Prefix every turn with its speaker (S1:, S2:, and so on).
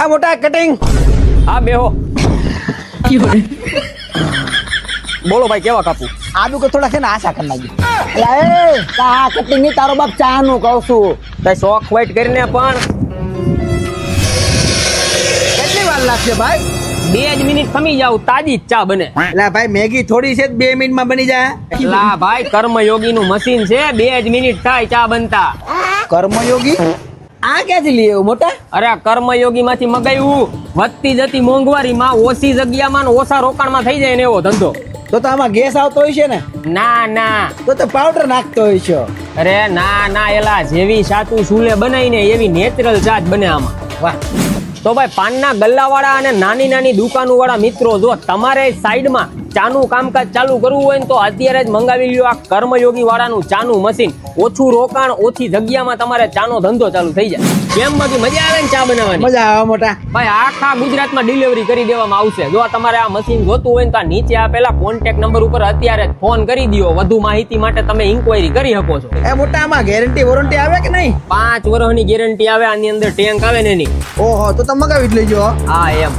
S1: આ મોટા કટિંગ
S2: આ બેહો. બોલો ભાઈ કેવા કાપુ?
S1: આદુ કે થોડા છે ને આશા કરી નાખી એટલે એ આ કટિંગની તારો બાપ ચા નું કહું છું.
S2: તે શોખ વાઈટ કરીને પણ.
S1: કેટલી વાર લાગશે ભાઈ?
S2: બે જ મિનિટ ખમી જાવ તાજી જ ચા બને.
S1: એટલે ભાઈ મેગી થોડી છે જ બે મિનિટમાં બની જાય.
S2: લા ભાઈ કર્મયોગી નું મશીન છે બે જ મિનિટ થાય ચા બનતા.
S1: કર્મયોગી? આ ક્યાંથી લઈ આવ્યો મોટા?
S2: અરે આ કર્મયોગી માંથી મગાવ્યું. વધતી જતી મોંઘવારી માં ઓછી જગ્યામાં ને ઓછા રોકાણમાં થઈ જાય ને એવો ધંધો.
S1: તો તો આમાં ગેસ આવતો હોય છે ને?
S2: ના ના.
S1: તો તો પાવડર નાખતો હોય છે.
S2: અરે ના ના એલા જેવી સાતું ચૂલે બનાવીને એવી નેચરલ જાત બને આમાં.
S1: વાહ.
S2: તો ભાઈ પાનના ગલ્લાવાળા અને નાની નાની દુકાનોવાળા મિત્રો જો તમારે સાઈડમાં ચાનું કામકાજ ચાલુ કરવું હોય ને તો અત્યારે જ મંગાવી લ્યો આ કર્મયોગી વાળાનું ચાનું મશીન ઓછું રોકાણ ઓછી જગ્યામાં તમારે ચાનો ધંધો ચાલુ થઈ જાય. કેમ બાકી મજા આવે ને ચા બનાવવાની?
S1: મજા આવે મોટા.
S2: ભાઈ આખા ગુજરાતમાં ડિલિવરી કરી દેવામાં આવશે. જો તમારે આ મશીન જોતું હોય ને તો આ નીચે આપેલા કોન્ટેક્ટ નંબર ઉપર અત્યારે જ ફોન કરી દો વધુ માહિતી માટે તમે ઇન્ક્વાયરી કરી શકો છો.
S1: એ મોટા આમાં ગેરંટી વોરંટી આવે કે નહીં?
S2: પાંચ વર્ષની ગેરંટી આવે આની અંદર ટેન્ક આવે ને એની.
S1: ઓહો તો તમે મગાવી જ લેજો
S2: હા એમ.